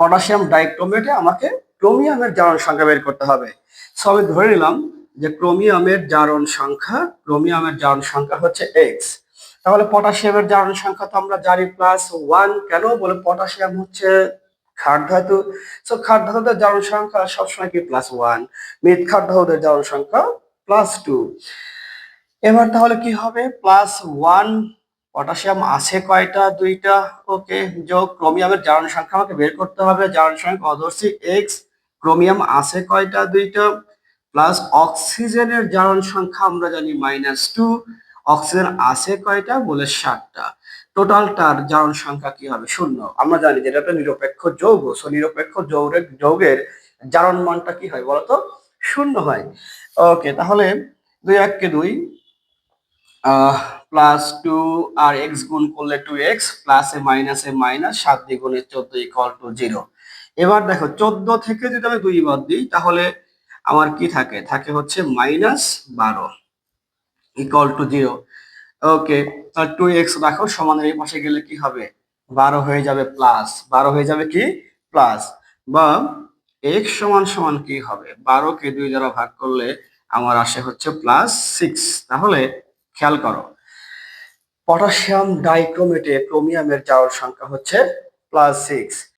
Potassium ডাইক্রোমেটে আমাকে ক্রোমিয়ামের জারণ সংখ্যা বের করতে হবে। সো আমি ধরে নিলাম যে ক্রোমিয়ামের জারণ সংখ্যা, ক্রোমিয়ামের জারণ সংখ্যা হচ্ছে এক্স তাহলে পটাশিয়ামের জারণ সংখ্যা তো আমরা জানি প্লাস ওয়ান কেন? বলে পটাশিয়াম হচ্ছে ক্ষার ধাতু। সো ক্ষার ধাতুদের জারণ সংখ্যা সবসময় কি প্লাস ওয়ান মৃৎ ক্ষার ধাতুদের জারণ সংখ্যা প্লাস টু এবার তাহলে কি হবে? প্লাস ওয়ান পটাশিয়াম আছে কয়টা? দুইটা। ওকে, যোগ ক্রোমিয়ামের জারণ সংখ্যা আমাকে বের করতে হবে। জারণ সংখ্যা অদর্শী এক্স ক্রোমিয়াম আছে কয়টা? দুইটা। প্লাস অক্সিজেনের জারণ সংখ্যা আমরা জানি মাইনাস টু অক্সিজেন আছে কয়টা? বলে ষাটটা টোটালটার জারণ সংখ্যা কি হবে? শূন্য। আমরা জানি যে এটা একটা নিরপেক্ষ যৌগ। সো নিরপেক্ষ যৌগের যৌগের জারণ মানটা কি হয় বলতো? শূন্য হয়। ওকে তাহলে দুই এককে দুই। প্লাস টু আর এক্স গুণ করলে two x plus a minus a minus সাত দ্বিগুণে চোদ্দ ইকুয়াল টু জিরো এবার দেখো, চোদ্দ থেকে যদি আমি দুই বাদ দিই, তাহলে আমার কি থাকে? থাকে হচ্ছে মাইনাস বারো ইকুয়াল টু জিরো ওকে তাহলে টু এক্স রাখো সমানের এই পাশে গেলে কি হবে? বারো হয়ে যাবে প্লাস বারো হয়ে যাবে কি? প্লাস বা এক্স সমান সমান কি হবে? বারো কে দুই দ্বারা ভাগ করলে আমার আসে হচ্ছে প্লাস সিক্স তাহলে খেয়াল করো পটাশিয়াম ডাইক্রোমেটে ক্রোমিয়ামের যাওয়ার সংখ্যা হচ্ছে প্লাস সিক্স